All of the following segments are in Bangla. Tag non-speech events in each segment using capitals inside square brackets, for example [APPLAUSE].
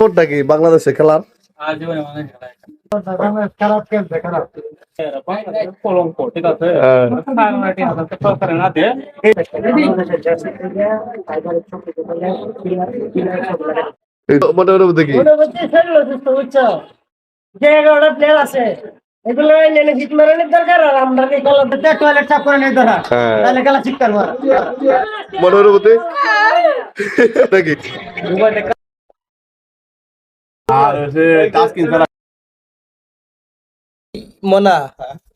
কোনটা কি বাংলাদেশে খেলার? দেখি মোটামুটি খেললো সুস্থ বুঝছ যে এগারোটা প্লেয়ার আছে এগুলো নেনে হিট মারানোর দরকার আর আমরা কি? খেলা টয়লেট সাফ করে নেই ধরা। তাহলে খেলা ঠিক করব নাকি আর মনা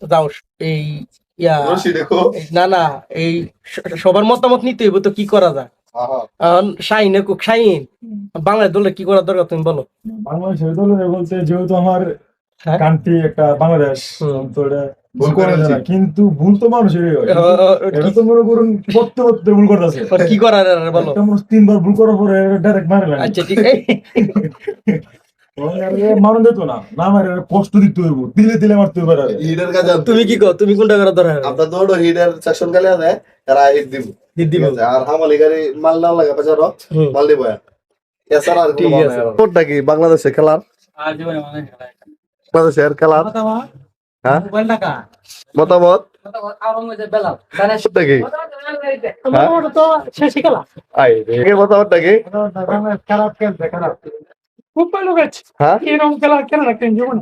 যাও এই ইয়া না না এই সবার মতামত নিতে হইব তো কি করা যায়? শাহিনে শাহিন বাংলাদেশ দলে কি করা দরকার তুমি বলো? বাংলাদেশের বলতে যেহেতু আমার হ্যাঁ? কান্ট্রি একটা বাংলাদেশ তো এটা ভুল ভুল করে করেছি। না। কিন্তু ভুল তো মানুষেরই হয়। এটা তো মনে করুন করতে করতে ভুল করতেছে। কি করার আর বলো। তিনবার ভুল করার পরে ডাইরেক্ট মারে আচ্ছা ঠিক [LAUGHS] মানুষ দিত না। না মারে কষ্ট দিতে হইব। দিলে দিলে মারতে পারে হিডের কাজ তুমি কি কো তুমি কোনটা করা দরকার? আমরা তো ওটা হিডের সেকশন গালে আছে এরা হিট দিব। দিদি ঠিক আর হামালি গাড়ি মাল না লাগে পাচারো মাল দিব আর কোনটা কি বাংলাদেশে খেলার? মানে বাংলাদেশের খেলার? হ্যাঁ? মতামত? মতামতটা কি? খারাপ খেলছে খারাপ খুব ভালো গেছে। হ্যাঁ? এরকম খেলা খেলা রাখতেন জীবনে?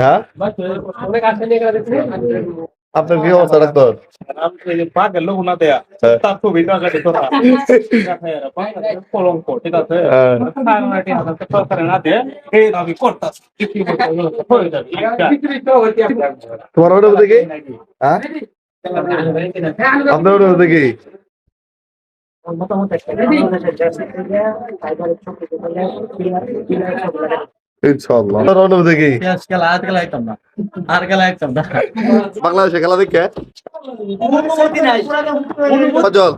হ্যাঁ? আপনার কি অবস্থা ডাক্তার? হ্যাঁ। হ্যাঁ। তোমার ওটা মধ্যে হ্যাঁ? আপনার ওটা বাংলাদেশে খেলা দেখে?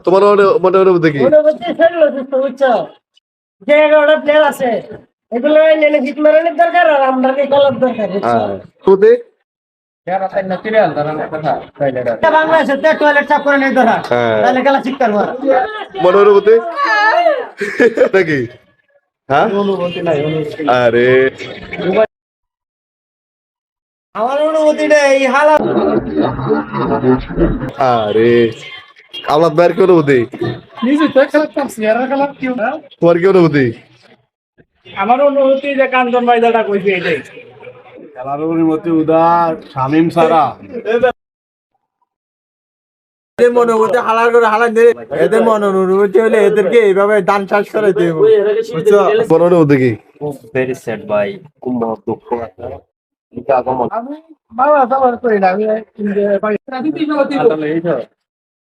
তোমার মনে মধ্যে কি যে এগারোটা প্লেয়ার আছে এগুলো হিট মারানোর দরকার আর আমরা দরকার বুঝছ? হ্যাঁ কোথায় এটা বাংলাদেশের তো টয়লেট সাফ করে নেই ধরা হ্যাঁ তাহলে খেলা ঠিক করব মনে ওটা মধ্যে নাকি হ্যাঁ আরে আমার অনুমতিটা এই হালা আরে কি অনুভূতি তোমার কি অনুভূতি আমার অনুভূতি যে কাঞ্চন ভাই যেটা কইছে এটাই খেলার অনুমতি উদার শামিম সারা। এদের মনে হালার করে হালার দিয়ে এদের মনে হলে এদেরকে এইভাবে দান চাষ করে দেব। বুঝছ? তোমার কি very sad ভাই। খুব দুঃখ। আছে আমি বাবা করি না আমি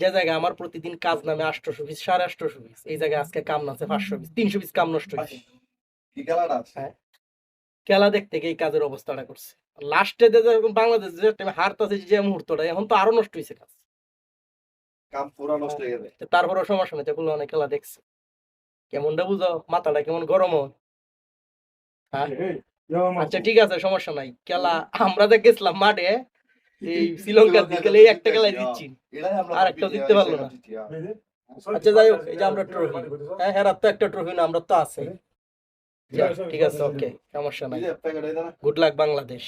যে জায়গায় আমার প্রতিদিন কাজ নামে আটশোশো পিস সাড়ে আটশোশো পিস এই জায়গায় আজকে কাম নামছে পাঁচশো পিস তিনশো পিস কাম নষ্ট হয়েছে খেলা দেখতে গিয়ে এই কাজের অবস্থাটা করছে লাস্টে বাংলাদেশ যে টাইমে হারতাছে যে মুহূর্তটা এখন তো আরও নষ্ট হয়েছে কাজ কাম পুরো নষ্ট হয়ে গেছে তো তারপরেও সমস্যা নেই যেগুলো অনেক খেলা দেখছে কেমনটা বুঝো মাথাটা কেমন গরম হয়? হ্যাঁ আচ্ছা ঠিক আছে সমস্যা নাই খেলা আমরা যে গেছিলাম মাঠে এই শ্রীলঙ্কার দিকে এই একটা খেলায় দিচ্ছি আর একটা দিতে পারল না। আচ্ছা যাই হোক এই যে আমরা ট্রফি হ্যাঁ হ্যাঁ তো একটা ট্রফি না আমরা তো আছে ঠিক আছে ওকে সমস্যা নাই। Good luck Bangladesh.